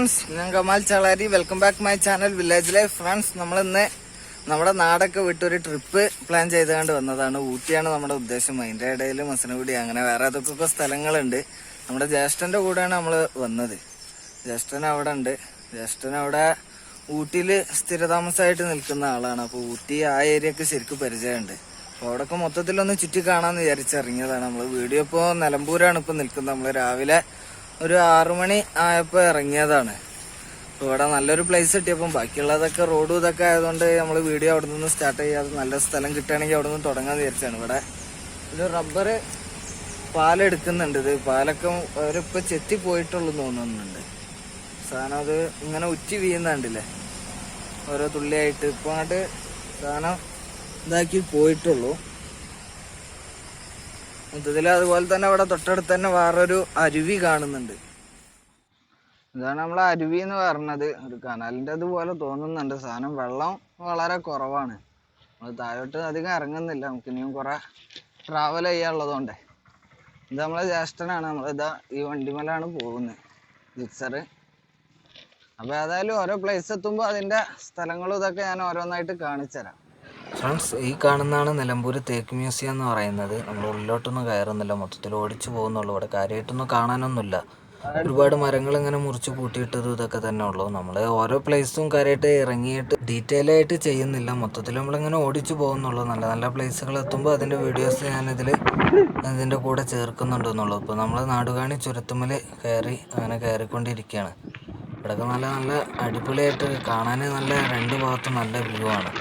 Friends ഞാൻ Kamal Chalari. Welcome back my channel village life friends നമ്മൾ ഇന്ന് നമ്മുടെ നാടൊക്കെ വിട്ടൊരു ട്രിപ്പ് പ്ലാൻ ചെയ്തുകൊണ്ട് വന്നതാണ്. ഊട്ടിയാണ് നമ്മുടെ ഉദ്ദേശം. അതിന്റെ ഇടയിൽ മസനഗുടി അങ്ങനെ വേറെ ഏതൊക്കെ സ്ഥലങ്ങളുണ്ട്. നമ്മുടെ ജ്യേഷ്ഠന്റെ കൂടെയാണ് നമ്മൾ വന്നത്. ജ്യേഷ്ഠൻ അവിടെ ഉണ്ട്. ജ്യേഷ്ഠൻ അവിടെ ഊട്ടിയിൽ സ്ഥിരതാമസമായിട്ട് നിൽക്കുന്ന ആളാണ്. അപ്പോൾ ഊട്ടി ആ ഏരിയക്ക് ശരിക്കും പരിചയമുണ്ട്. അപ്പോൾ അവിടെയൊക്കെ മൊത്തത്തിലൊന്ന് ചുറ്റി കാണാമെന്ന് വിചാരിച്ചിറങ്ങിയതാണ് നമ്മൾ വീഡിയോ ഇപ്പോൾ നിലമ്പൂരാണ് ഇപ്പോൾ നിൽക്കുന്നത്. നമ്മൾ രാവിലെ ഒരു ആറു മണി ആയപ്പോൾ ഇറങ്ങിയതാണ്. ഇവിടെ നല്ലൊരു പ്ലേസ് കിട്ടിയപ്പം ബാക്കിയുള്ളതൊക്കെ റോഡും ഇതൊക്കെ ആയതുകൊണ്ട് നമ്മൾ വീഡിയോ അവിടെ നിന്ന് സ്റ്റാർട്ട് ചെയ്യാതെ നല്ല സ്ഥലം കിട്ടുകയാണെങ്കിൽ അവിടെ നിന്ന് തുടങ്ങാൻ വിചാരിച്ചാണ്. ഇവിടെ ഒരു റബ്ബർ പാലെടുക്കുന്നുണ്ട് ഇത്. പാലൊക്കെ അവരിപ്പോൾ ചെത്തി പോയിട്ടുള്ളൂ തോന്നുന്നുണ്ട്. സാധനം അത് ഇങ്ങനെ ഉച്ചി വീഴുന്നുണ്ടല്ലേ? ഓരോ തുള്ളിയായിട്ട് ഇപ്പം അങ്ങോട്ട് സാധനം ഇതാക്കി പോയിട്ടുള്ളൂ. മൊത്തത്തിൽ അതുപോലെ തന്നെ അവിടെ തൊട്ടടുത്ത് തന്നെ വേറൊരു അരുവി കാണുന്നുണ്ട്. ഇതാണ് നമ്മളെ അരുവി എന്ന് പറഞ്ഞത് ഒരു കനാലിന്റെ അതുപോലെ തോന്നുന്നുണ്ട്. സാധനം വെള്ളം വളരെ കുറവാണ്. നമ്മൾ താഴോട്ട് അധികം ഇറങ്ങുന്നില്ല. നമുക്ക് ഇനിയും കുറെ ട്രാവൽ ചെയ്യാനുള്ളതുകൊണ്ട് ഇത് നമ്മളെ ജ്യേഷ്ഠനാണ്. നമ്മളിതാ ഈ വണ്ടിമലാണ് പോകുന്നത്. മിക്സർ അപ്പോൾ ഏതായാലും ഓരോ പ്ലേസ് എത്തുമ്പോൾ അതിന്റെ സ്ഥലങ്ങളും ഇതൊക്കെ ഞാൻ ഓരോന്നായിട്ട് കാണിച്ചു തരാം ഫ്രണ്ട്സ് ഈ കാണുന്നതാണ് നിലമ്പൂർ തേക്ക് മ്യൂസിയം എന്ന് പറയുന്നത്. നമ്മൾ ഉള്ളിലോട്ടൊന്നും കയറുന്നില്ല. മൊത്തത്തിൽ ഓടിച്ചു പോകുന്നുള്ളൂ. ഇവിടെ കാര്യമായിട്ടൊന്നും കാണാനൊന്നുമില്ല. ഒരുപാട് മരങ്ങൾ ഇങ്ങനെ മുറിച്ച് കൂട്ടിയിട്ടതും ഇതൊക്കെ തന്നെ ഉള്ളൂ. നമ്മൾ ഓരോ പ്ലേസും കാര്യമായിട്ട് ഇറങ്ങിയിട്ട് ഡീറ്റെയിൽ ആയിട്ട് ചെയ്യുന്നില്ല. മൊത്തത്തിൽ നമ്മളിങ്ങനെ ഓടിച്ചു പോകുന്നുള്ളൂ. നല്ല നല്ല പ്ലേസുകൾ എത്തുമ്പോൾ അതിന്റെ വീഡിയോസ് ഞാനിതിൽ ഇതിന്റെ കൂടെ ചേർക്കുന്നുണ്ടെന്നുള്ളൂ ഇപ്പോൾ നമ്മൾ നാടുകാണി ചുരത്തുമ്മൽ കയറി അങ്ങനെ കയറിക്കൊണ്ടിരിക്കുകയാണ്. ഇവിടെയൊക്കെ നല്ല നല്ല അടിപൊളിയായിട്ട് കാണാൻ നല്ല രണ്ട് ഭാഗത്തും നല്ല വ്യൂ ആണ്.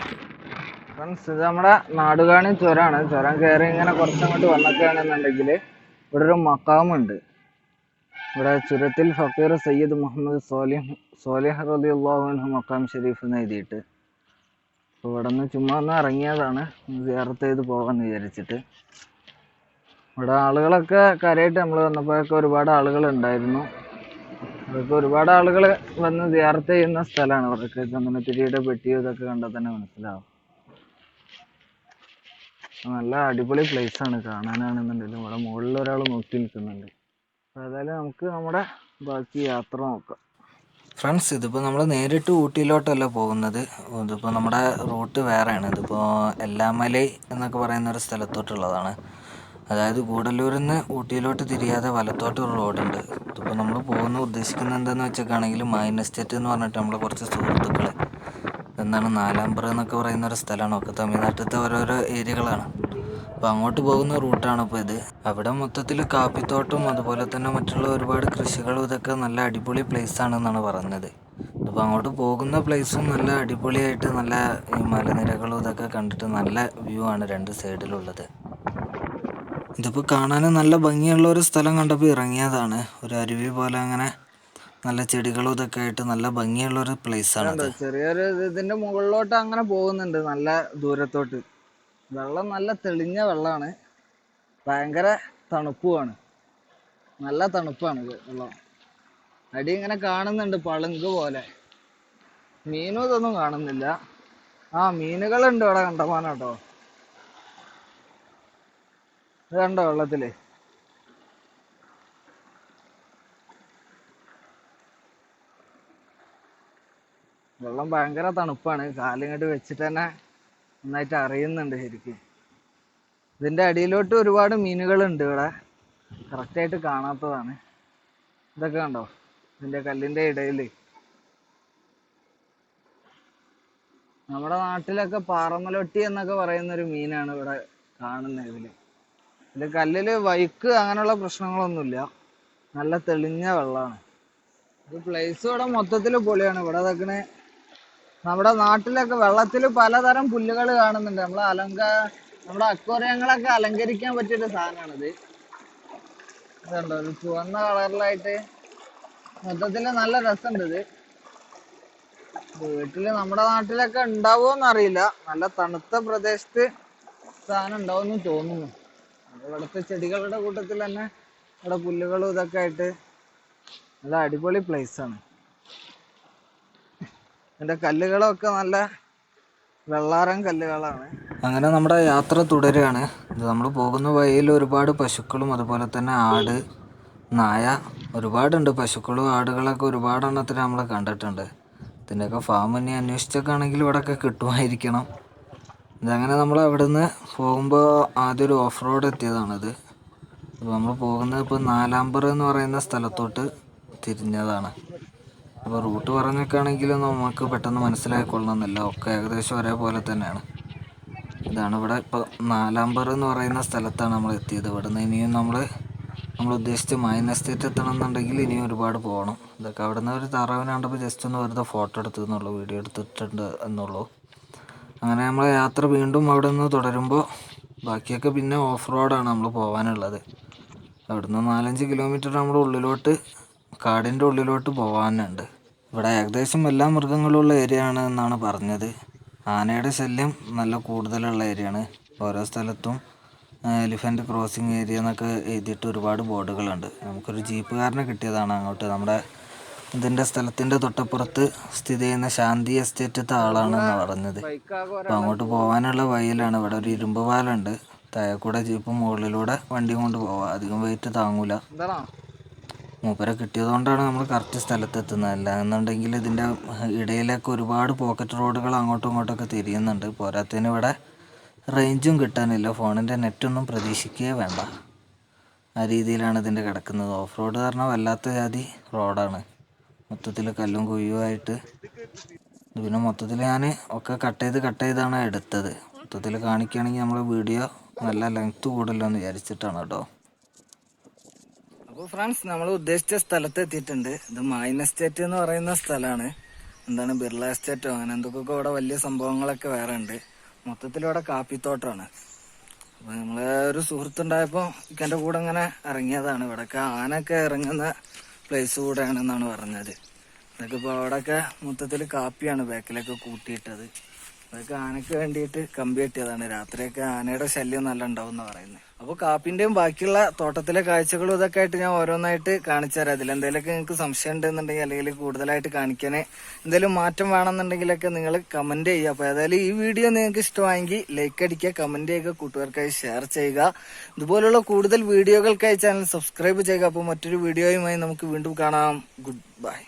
ഫ്രണ്ട്സ് ഇത് നമ്മുടെ നാടുകാണി ചുരമാണ് ചുരം കയറി ഇങ്ങനെ കുറച്ചങ്ങോട്ട് വന്നൊക്കെയാണെന്നുണ്ടെങ്കിൽ ഇവിടെ ഒരു മക്കാമുണ്ട് ഇവിടെ ചുരത്തിൽ ഫക്കീർ സയ്യിദ് മുഹമ്മദ് സോലിഹ് സോലിഹ് റലി അള്ളാഹുൻഹു മക്കാം ഷെരീഫ് എന്ന് എഴുതിയിട്ട് അപ്പോൾ ഇവിടെ നിന്ന് ചുമ്മാ ഒന്ന് ഇറങ്ങിയതാണ്. സിയാറത്ത് ചെയ്ത് പോകാമെന്ന് വിചാരിച്ചിട്ട്. ഇവിടെ ആളുകളൊക്കെ കാര്യമായിട്ട് നമ്മൾ വന്നപ്പോഴൊക്കെ ഒരുപാട് ആളുകൾ ഉണ്ടായിരുന്നു അതൊക്കെ ഒരുപാട് ആളുകൾ വന്ന് സിയാറത്ത് ചെയ്യുന്ന സ്ഥലമാണ്. അവർക്ക് ചന്ദനത്തിരിയുടെ പെട്ടിയും ഇതൊക്കെ കണ്ടാൽ തന്നെ മനസ്സിലാവും. നല്ല അടിപൊളി പ്ലേസ് ആണ്. കാണാനാണെന്നുണ്ടെങ്കിലും ഇവിടെ മുകളിൽ ഒരാൾ നോക്കി നിൽക്കുന്നുണ്ട്. ഏതായാലും നമുക്ക് നമ്മുടെ ബാക്കി യാത്ര നോക്കാം. ഫ്രണ്ട്സ് ഇതിപ്പോൾ നമ്മൾ നേരിട്ട് ഊട്ടിയിലോട്ടല്ല പോകുന്നത്. ഇതിപ്പോൾ നമ്മുടെ റൂട്ട് വേറെയാണ്. ഇതിപ്പോൾ എല്ലാമലൈ എന്നൊക്കെ പറയുന്ന ഒരു സ്ഥലത്തോട്ടുള്ളതാണ്. അതായത് ഗൂഡല്ലൂരിൽ നിന്ന് ഊട്ടിയിലോട്ട് തിരിയാതെ വലത്തോട്ട് ഒരു റോഡുണ്ട്. ഇതിപ്പോൾ നമ്മൾ പോകുന്ന ഉദ്ദേശിക്കുന്നത് എന്താണെന്ന് വെച്ചേക്കാണെങ്കിൽ മൈൻ എസ്റ്റേറ്റ് എന്ന് പറഞ്ഞിട്ട് നമ്മൾ കുറച്ച് സുഹൃത്തുക്കൾ എന്താണ് നാലാമ്പറ എന്നൊക്കെ പറയുന്ന ഒരു സ്ഥലമാണ്. ഒക്കെ തമിഴ്നാട്ടിലത്തെ ഓരോരോ ഏരിയകളാണ്. അപ്പോൾ അങ്ങോട്ട് പോകുന്ന റൂട്ടാണ് ഇപ്പോൾ ഇത്. അവിടെ മൊത്തത്തിൽ കാപ്പിത്തോട്ടം അതുപോലെ തന്നെ മറ്റുള്ള ഒരുപാട് കൃഷികളും ഇതൊക്കെ നല്ല അടിപൊളി പ്ലേസ് ആണെന്നാണ് പറഞ്ഞത് അപ്പോൾ അങ്ങോട്ട് പോകുന്ന പ്ലേസും നല്ല അടിപൊളിയായിട്ട് നല്ല ഈ മലനിരകളും ഇതൊക്കെ കണ്ടിട്ട് നല്ല വ്യൂ ആണ് രണ്ട് സൈഡിലുള്ളത് ഇതിപ്പോൾ കാണാൻ നല്ല ഭംഗിയുള്ള ഒരു സ്ഥലം കണ്ടപ്പോൾ ഇറങ്ങിയതാണ്. ഒരു അരുവി പോലെ അങ്ങനെ നല്ല ചെടികളും ഇതൊക്കെ ആയിട്ട് നല്ല ഭംഗിയുള്ള ഒരു പ്ലേസ് ആണ് ചെറിയൊരു ഇതിന്റെ മുകളിലോട്ട് അങ്ങനെ പോകുന്നുണ്ട് നല്ല ദൂരത്തോട്ട്. വെള്ളം നല്ല തെളിഞ്ഞ വെള്ളമാണ് ഭയങ്കര തണുപ്പുമാണ് നല്ല തണുപ്പാണ് ഇത് വെള്ളം. അടി ഇങ്ങനെ കാണുന്നുണ്ട് പളുങ്ക് പോലെ. മീനും ഇതൊന്നും കാണുന്നില്ല. ആ മീനുകളുണ്ട് ഇവിടെ കണ്ടമാനം കേട്ടോ? ഇത് കണ്ടോ വെള്ളത്തിൽ? വെള്ളം ഭയങ്കര തണുപ്പാണ്. കാലിങ്ങോട്ട് വെച്ചിട്ട് തന്നെ നന്നായിട്ട് അറിയുന്നുണ്ട് ശരിക്കും. ഇതിന്റെ അടിയിലോട്ട് ഒരുപാട് മീനുകളുണ്ട് ഇവിടെ. കറക്റ്റായിട്ട് കാണാത്തതാണ്. ഇതൊക്കെ കണ്ടോ? ഇതിന്റെ കല്ലിന്റെ ഇടയിൽ നമ്മുടെ നാട്ടിലൊക്കെ പാറമലൊട്ടി എന്നൊക്കെ പറയുന്ന ഒരു മീനാണ് ഇവിടെ കാണുന്നത് ഇതിൽ. ഇതിൽ കല്ലിൽ വൈക്ക് അങ്ങനെയുള്ള പ്രശ്നങ്ങളൊന്നുമില്ല. നല്ല തെളിഞ്ഞ വെള്ളമാണ് ഇത് പ്ലേസ് ഇവിടെ മൊത്തത്തിൽ പൊളിയാണ്. ഇവിടെ നിൽക്കണ നമ്മുടെ നാട്ടിലൊക്കെ വെള്ളത്തിൽ പലതരം പുല്ലുകൾ കാണുന്നുണ്ട്. നമ്മളെ അലങ്ക നമ്മുടെ അക്വേറിയങ്ങളൊക്കെ അലങ്കരിക്കാൻ പറ്റിയൊരു സാധനമാണിത്. ഇതുണ്ടോ? ഒരു ചുവന്ന കളറിലായിട്ട് മൊത്തത്തിൽ നല്ല രസമുണ്ട് ഇത്. വീട്ടിൽ നമ്മുടെ നാട്ടിലൊക്കെ ഉണ്ടാവുമോന്ന് അറിയില്ല. നല്ല തണുത്ത പ്രദേശത്ത് സാധനം ഉണ്ടാവുമെന്ന് തോന്നുന്നു. ഇവിടുത്തെ ചെടികളുടെ കൂട്ടത്തിൽ തന്നെ ഇവിടെ പുല്ലുകളും ഇതൊക്കെ ആയിട്ട് നല്ല അടിപൊളി പ്ലേസ് ആണ്. ഇതിന്റെ കല്ലുകളൊക്കെ നല്ല വെള്ളാരം കല്ലുകളാണ്. അങ്ങനെ നമ്മുടെ യാത്ര തുടരുകയാണ്. നമ്മൾ പോകുന്ന വഴിയിൽ ഒരുപാട് പശുക്കളും അതുപോലെ തന്നെ ആട് നായ ഒരുപാടുണ്ട്. പശുക്കളും ആടുകളൊക്കെ ഒരുപാട് എണ്ണത്തിന് നമ്മൾ കണ്ടിട്ടുണ്ട്. ഇതിന്റെയൊക്കെ ഫാം ഇനി അന്വേഷിച്ചൊക്കെ ആണെങ്കിൽ ഇവിടെയൊക്കെ കിട്ടുമായിരിക്കണം. ഇതങ്ങനെ നമ്മൾ അവിടെ നിന്ന് പോകുമ്പോൾ ആദ്യം ഒരു ഓഫ് റോഡ് എത്തിയതാണിത് അപ്പോൾ നമ്മൾ പോകുന്നത് ഇപ്പോൾ നാലാമ്പർ എന്ന് പറയുന്ന സ്ഥലത്തോട്ട് തിരിഞ്ഞതാണ്. അപ്പോൾ റൂട്ട് പറഞ്ഞൊക്കെയാണെങ്കിൽ നമുക്ക് പെട്ടെന്ന് മനസ്സിലായിക്കൊള്ളണമെന്നില്ല ഒക്കെ ഏകദേശം ഒരേപോലെ തന്നെയാണ്. ഇതാണ് ഇവിടെ ഇപ്പോൾ നാലാമ്പർ എന്ന് പറയുന്ന സ്ഥലത്താണ് നമ്മൾ എത്തിയത്. ഇവിടുന്ന് ഇനിയും നമ്മൾ നമ്മൾ ഉദ്ദേശിച്ച് മൈൻ എസ്റ്റേറ്റ് എത്തണം എന്നുണ്ടെങ്കിൽ ഇനിയും ഒരുപാട് പോകണം. ഇതൊക്കെ അവിടെ നിന്ന് ഒരു താറാവിനെ ജസ്റ്റ് ഒന്ന് വെറുതെ ഫോട്ടോ എടുത്തു എന്നുള്ളൂ വീഡിയോ എടുത്തിട്ടുണ്ട് എന്നുള്ളൂ. അങ്ങനെ നമ്മൾ യാത്ര വീണ്ടും അവിടെ നിന്ന് തുടരുമ്പോൾ ബാക്കിയൊക്കെ പിന്നെ ഓഫ് റോഡാണ് നമ്മൾ പോകാനുള്ളത്. അവിടുന്ന് നാലഞ്ച് കിലോമീറ്റർ നമ്മുടെ ഉള്ളിലോട്ട് കാടിന്റെ ഉള്ളിലോട്ട് പോകാനുണ്ട്. ഇവിടെ ഏകദേശം എല്ലാ മൃഗങ്ങളുള്ള ഏരിയ ആണ് എന്നാണ് പറഞ്ഞത്. ആനയുടെ ശല്യം നല്ല കൂടുതലുള്ള ഏരിയ ആണ് ഓരോ സ്ഥലത്തും എലിഫന്റ് ക്രോസിംഗ് ഏരിയ എന്നൊക്കെ എഴുതിയിട്ട് ഒരുപാട് ബോർഡുകളുണ്ട്. നമുക്കൊരു ജീപ്പുകാരനെ കിട്ടിയതാണ് അങ്ങോട്ട്. നമ്മുടെ ഇതിന്റെ സ്ഥലത്തിന്റെ തൊട്ടപ്പുറത്ത് സ്ഥിതി ചെയ്യുന്ന ശാന്തി എസ്റ്റേറ്റത്തെ ആളാണെന്ന് പറഞ്ഞത്. അപ്പോൾ അങ്ങോട്ട് പോകാനുള്ള വഴിയിലാണ്. ഇവിടെ ഒരു ഇരുമ്പ് പാലുണ്ട് താഴെ കൂടെ ജീപ്പ് മുകളിലൂടെ വണ്ടി കൊണ്ട് പോവാം. അധികം വെയിറ്റ് താങ്ങൂല. മൂപ്പരെ കിട്ടിയതുകൊണ്ടാണ് നമ്മൾ കറക്റ്റ് സ്ഥലത്ത് എത്തുന്നത്. അല്ല എന്നുണ്ടെങ്കിൽ ഇതിന്റെ ഇടയിലൊക്കെ ഒരുപാട് പോക്കറ്റ് റോഡുകൾ അങ്ങോട്ടും ഇങ്ങോട്ടൊക്കെ തിരിയുന്നുണ്ട്. പോരാത്തതിന് ഇവിടെ റേഞ്ചും കിട്ടാനില്ല. ഫോണിന്റെ നെറ്റൊന്നും പ്രതീക്ഷിക്കുകയേ വേണ്ട. ആ രീതിയിലാണ് ഇതിന്റെ കിടക്കുന്നത്. ഓഫ് റോഡ് കാരണം വല്ലാത്ത ജാതി റോഡാണ് മൊത്തത്തിൽ കല്ലും കുയ്യുമായിട്ട് പിന്നെ മൊത്തത്തിൽ ഞാൻ ഒക്കെ കട്ട് ചെയ്ത് കട്ട് ചെയ്താണ് എടുത്തത്. മൊത്തത്തിൽ കാണിക്കുകയാണെങ്കിൽ നമ്മൾ വീഡിയോ നല്ല ലെങ്ത്ത് കൂടല്ലോ വിചാരിച്ചിട്ടാണ് കേട്ടോ. ഫ്രണ്ട്സ് നമ്മൾ ഉദ്ദേശിച്ച സ്ഥലത്ത് എത്തിയിട്ടുണ്ട്. ഇത് മൈൻ എസ്റ്റേറ്റ് എന്ന് പറയുന്ന സ്ഥലമാണ് എന്താണ് ബിർള എസ്റ്റേറ്റോ അങ്ങനെ എന്തൊക്കെ ഇവിടെ വലിയ സംഭവങ്ങളൊക്കെ വേറെ ഉണ്ട്. മൊത്തത്തിൽ ഇവിടെ കാപ്പിത്തോട്ടമാണ് അപ്പൊ നമ്മളെ ഒരു സുഹൃത്തുണ്ടായപ്പോ എന്റെ കൂടെ ഇങ്ങനെ ഇറങ്ങിയതാണ്. ഇവിടെയൊക്കെ ആനൊക്കെ ഇറങ്ങുന്ന പ്ലേസ് കൂടെയാണെന്നാണ് പറഞ്ഞത്. ഇതൊക്കെ ഇപ്പൊ അവിടെയൊക്കെ മൊത്തത്തിൽ കാപ്പിയാണ് ബാക്കിലൊക്കെ കൂട്ടിയിട്ടത്. അതൊക്കെ ആനക്ക് വേണ്ടിയിട്ട് കമ്പി കെട്ടിയതാണ്. രാത്രിയൊക്കെ ആനയുടെ ശല്യം നല്ല ഉണ്ടാവും എന്ന് പറയുന്നത് അപ്പോൾ കാപ്പിന്റെയും ബാക്കിയുള്ള തോട്ടത്തിലെ കാഴ്ചകളും ഇതൊക്കെ ആയിട്ട് ഞാൻ ഓരോന്നായിട്ട് കാണിച്ചു തരാം. അതിൽ എന്തെങ്കിലുമൊക്കെ നിങ്ങൾക്ക് സംശയം ഉണ്ടെന്നുണ്ടെങ്കിൽ അല്ലെങ്കിൽ കൂടുതലായിട്ട് കാണിക്കാൻ എന്തെങ്കിലും മാറ്റം വേണമെന്നുണ്ടെങ്കിലൊക്കെ നിങ്ങൾ കമന്റ് ചെയ്യുക. അപ്പോൾ ഏതായാലും ഈ വീഡിയോ നിങ്ങൾക്ക് ഇഷ്ടമായെങ്കിൽ ലൈക്ക് അടിക്കുക കമന്റ് ചെയ്യുക കൂട്ടുകാർക്കായി ഷെയർ ചെയ്യുക. ഇതുപോലുള്ള കൂടുതൽ വീഡിയോകൾക്കായി ചാനൽ സബ്സ്ക്രൈബ് ചെയ്യുക. അപ്പോൾ മറ്റൊരു വീഡിയോയുമായി നമുക്ക് വീണ്ടും കാണാം. Good bye